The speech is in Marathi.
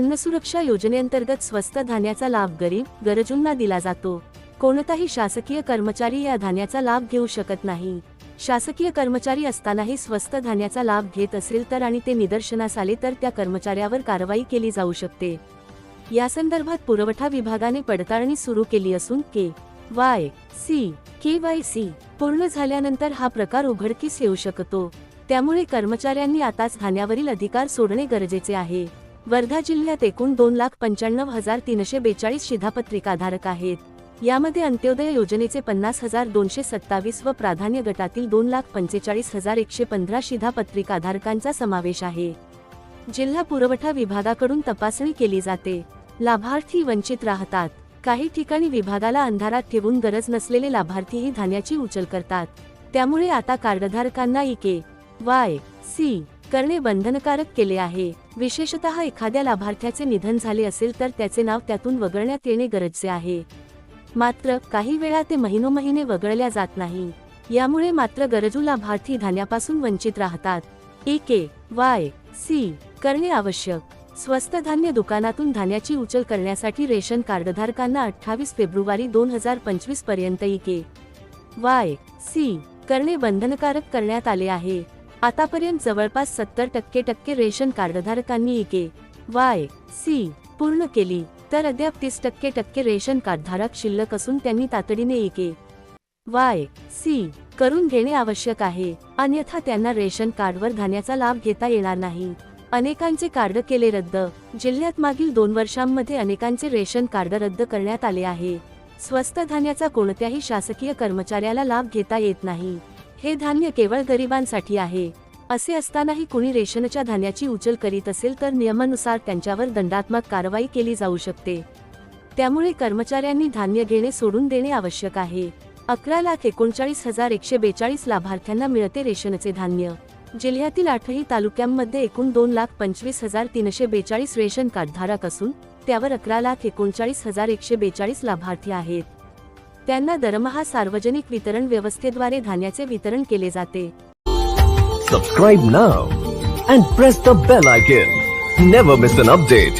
अन्न सुरक्षा योजनेअंतर्गत स्वस्त धान्याचा लाभ गरीब गरजूंना दिला जातो. कोणताही शासकीय कर्मचारी या धान्याचा लाभ घेऊ शकत नाही. शासकीय कर्मचारी असतानाही स्वस्त धान्याचा लाभ घेत असेल तर आणि ते निदर्शनास आले तर त्या कर्मचाऱ्यावर कारवाई केली जाऊ शकते. या संदर्भात पुरवठा विभागाने पडताळणी सुरू केली असून K Y C K Y C पूर्ण झाल्यानंतर हा प्रकार उघडकीस येऊ शकतो. त्यामुळे कर्मचाऱ्यांनी आताच धान्यावरील अधिकार सोडणे गरजेचे आहे. वर्धा जिल्ह्यात एकूण दोन लाख पंच्याण्णव हजार तीनशे बेचाळीस शिधापत्रिकाधारक आहेत. यामध्ये अंत्योदय योजनेचे पन्नास हजार दोनशे सत्तावीस व प्राधान्य गटातील दोन लाख पंचेचाळीस हजार एकशे पंधरा शिधापत्रिकाधारकांचा समावेश आहे. जिल्हा पुरवठा विभागाकडून तपासणी केली जाते. लाभार्थी वंचित राहतात. काही ठिकाणी विभागाला अंधारात ठेवून गरज नसलेले लाभार्थीही धान्याची उचल करतात. त्यामुळे आता कार्डधारकांना इके वाय सी करणे बंधनकारक केले आहे. विशेषतः एखाद्या लाभार्थ्याचे निधन झाले असेल तर त्याचे नाव त्यातून वगळण्यात येणे गरजेचे आहे. मात्र काही वेळा ते महिनोमहिने वगळल्या जात नाही. यामुळे मात्र गरजू लाभार्थी धान्यापासून वंचित राहतात. ए के वाय सी करणे आवश्यक. स्वस्त धान्य दुकानातून धान्याची उचल करण्यासाठी रेशन कार्डधारकांना अठ्ठावीस फेब्रुवारी दोन हजार पंचवीसपर्यंत ई के वाय सी करणे बंधनकारक करण्यात आले आहे. आतापर्यंत जवळपास सत्तर टक्के टक्के रेशन कार्डधारकांनी एके वाय सी पूर्ण केली तर अद्याप तीस टक्के टक्के रेशन कार्डधारक शिल्लक असून त्यांनी तातडीने एके वाय सी करून घेणे आवश्यक आहे. अन्यथा त्यांना रेशन कार्डवर धान्याचा लाभ घेता येणार नाही. अनेकांचे कार्ड केले रद्द. जिल्ह्यात मागील दोन वर्षांमध्ये अनेकांचे रेशन कार्ड रद्द करण्यात आले आहे. स्वस्त धान्याचा कोणत्याही शासकीय कर्मचाऱ्याला लाभ घेता येत नाही. हे धान्य केवळ गरिबांसाठी आहे. असे असतानाही कुणी रेशनच्या धान्याची उचल करीत असेल तर नियमानुसार त्यांच्यावर दंडात्मक कारवाई केली जाऊ शकते. त्यामुळे कर्मचाऱ्यांनी धान्य घेणे सोडून देणे आवश्यक आहे. अकरा लाख एकोणचाळीस हजार एकशे बेचाळीस लाभार्थ्यांना मिळते रेशनचे धान्य. जिल्ह्यातील आठही तालुक्यांमध्ये एकूण दोन लाख पंचवीस हजार तीनशे बेचाळीस रेशन कार्डधारक असून त्यावर अकरा लाख एकोणचाळीस हजार एकशे बेचाळीस लाभार्थी आहेत. त्यांना दरमहा सार्वजनिक वितरण व्यवस्थेद्वारे धान्याचे वितरण केले जाते. Subscribe now and press the bell icon never miss an update